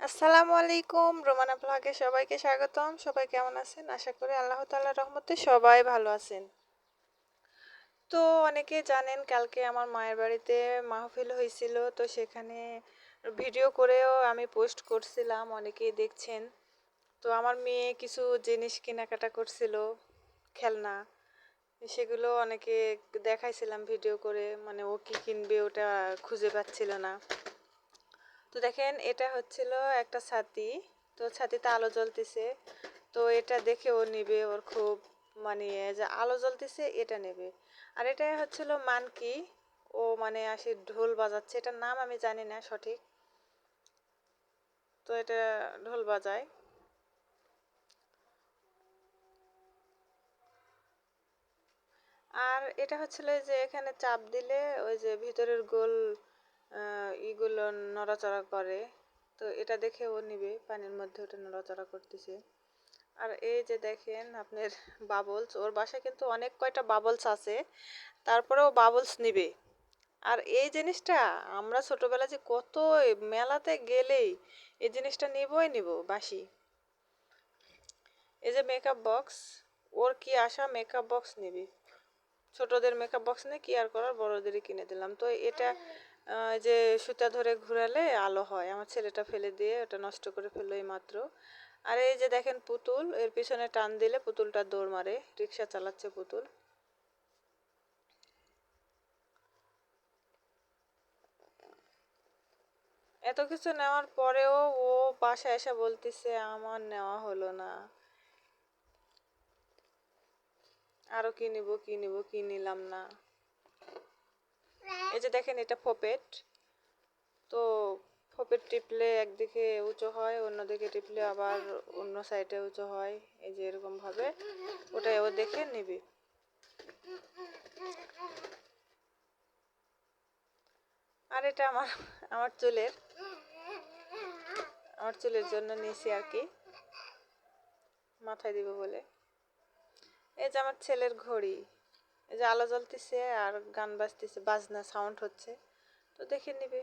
আসসালামু আলাইকুম। রোমানা ব্লগে সবাইকে স্বাগতম। সবাই কেমন আছেন? আশা করি আল্লাহ তাল্লাহ রহমতে সবাই ভালো আছেন। তো অনেকে জানেন কালকে আমার মায়ের বাড়িতে মাহফিল হয়েছিল, তো সেখানে ভিডিও করেও আমি পোস্ট করছিলাম, অনেকেই দেখছেন। তো আমার মেয়ে কিছু জিনিস কেনাকাটা করছিল, খেলনা, সেগুলো অনেকে দেখাইছিলাম ভিডিও করে মানে ও কী কিনবে ওটা খুঁজে পাচ্ছিল না। তো দেখেন, এটা হচ্ছিল একটা ছাতি। তো ছাতিতে আলো জ্বলতেছে। তো এটা দেখে ও নেবে, ওর খুব মানে যে আলো জ্বলতেছে, এটা নেবে। আর এটা হচ্ছিল মানকি। ও মানে আসি ঢোল বাজাচ্ছে। এটার নাম আমি জানি না সঠিক। তো এটা ঢোল বাজায়। আর এটা হচ্ছিল যে এখানে চাপ দিলে ওই যে ভিতরের গোল ইগুলো নড়াচড়া করে। তো এটা দেখে ও নিবে, পানির মধ্যে ওটা নড়াচড়া করতেছে। আর এই যে দেখেন আপনার বাবলস ওর বাসায় কিন্তু অনেক কয়টা বাবলস আছে, তারপরেও বাবলস নিবে। আর এই জিনিসটা আমরা ছোটোবেলা যে কত মেলাতে গেলেই এই জিনিসটা নিবই নিব বাসি। এই যে মেকআপ বক্স ওর কি আশা মেকআপ বক্স নিবি? ছোটদের মেকআপ বক্স নিয়ে কি আর করার? বড়দেরই কিনে দিলাম। তো এটা যে সুতা ধরে ঘুরালে আলো হয়। আমার ছেলেটা ফেলে দিয়ে ওটা নষ্ট করে ফেলল এই মাত্র আর এই যে দেখেন পুতুল, এর পিছনে টান দিলে পুতুলটা দৌড় মারে, রিক্সা চালাচ্ছে পুতুল। এত কিছু নেওয়ার পরেও ও বাসায় এসে বলতেছে, আমার নেওয়া হলো না। আরও কি নিব কি নিব, কি নিলাম না। এই যে দেখেন এটা ফোপেট। তো ফোপেট টিপলে একদিকে উঁচু হয়, অন্যদিকে টিপলে আবার অন্য সাইডে উঁচু হয়। এই যে এরকমভাবে ওটাই ও দেখে নিবে। আর এটা আমার আমার চুলের। আমার চুলের জন্য নিয়েছি আর কি। মাথায় দিব বলে। এই যে আমার ছেলের ঘড়ি। এই যে আলো জ্বলতেছে আর গান বাজতেছে, বাজনা সাউন্ড হচ্ছে। তো দেখে নিবে।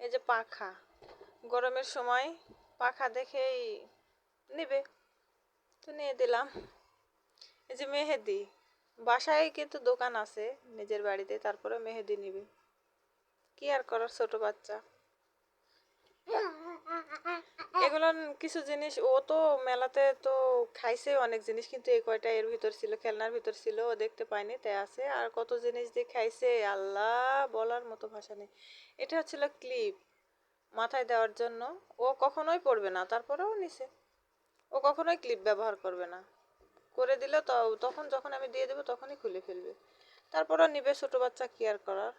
এই যে পাখা। গরমের সময় পাখা দেখেই নিবে। তো নিয়ে দিলাম। এই যে মেহেদি। বাসায় কিন্তু দোকান আছে নিজের বাড়িতে তারপরে মেহেদি নিবে। কি আর করার ছোট বাচ্চা। এগুলো কিছু জিনিস, ও তো মেলাতে তো খাইছে অনেক জিনিস, কিন্তু এই কয়টা এর ভিতর ছিল, খেলনার ভিতর ছিল, ও দেখতে পায়নি, তাই আছে। আর কত জিনিস দিয়ে খাইছে, আল্লাহ বলার মতো ভাষা নেই। এটা হচ্ছিল ক্লিপ মাথায় দেওয়ার জন্য। ও কখনোই পড়বে না, তারপরেও নিছে। ও কখনোই ক্লিপ ব্যবহার করবে না। করে দিলে তো, তখন যখন আমি দিয়ে দেবো, তখনই খুলে ফেলবে। তারপরও নিবে ছোটো বাচ্চা কেয়ার করার?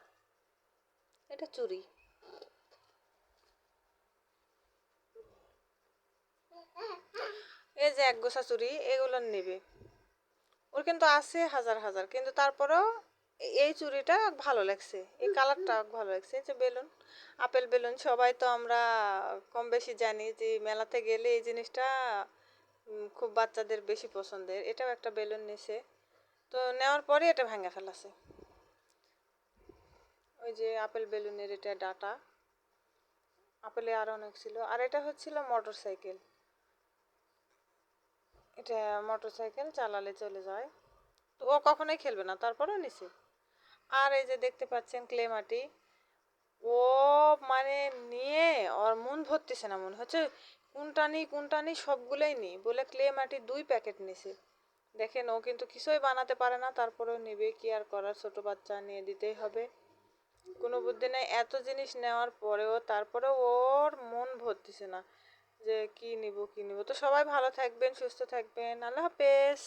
এটা চুরি। এই যে এক গোছা চুরি এগুলো নেবে। ওর কিন্তু আছে হাজার হাজার, কিন্তু তারপরেও এই চুড়িটা ভালো লাগছে, এই কালারটা ভালো লাগছে যে বেলুন, আপেল বেলুন, সবাই তো আমরা কম বেশি জানি যে মেলাতে গেলে এই জিনিসটা খুব বাচ্চাদের বেশি পছন্দের, এটাও একটা বেলুন নিছে। তো নেওয়ার পরে এটা ভেঙে ফেলাছে। ওই যে আপেল বেলুনের এটা ডাটা, আপেলে আরও অনেক ছিল, আর এটা হচ্ছিল মোটর সাইকেল এটা মোটর সাইকেল চালালে চলে যায়। তো ও কখনোই খেলবে না, তারপরেও নিছে। আর এই যে দেখতে পাচ্ছেন ক্লে মাটি, ও মানে নিয়ে ওর মন ভরতেছে না মনে হচ্ছে কোনটা নিই কোনটা নিই সবগুলোই নিই বলে ক্লে মাটি দুই প্যাকেট নিছে। দেখেন ও কিন্তু কিছুই বানাতে পারে না, তারপরেও নেবে, কি আর করার? ছোট বাচ্চা নিয়ে দিতেই হবে। কোনো বুদ্ধি নেই, এত জিনিস নেওয়ার পরেও, তারপরেও ওর মন ভরতেছে না। যে কি নিব কি নিব। তো সবাই ভালো থাকবেন সুস্থ থাকবেন। আল্লাহ হাফেজ।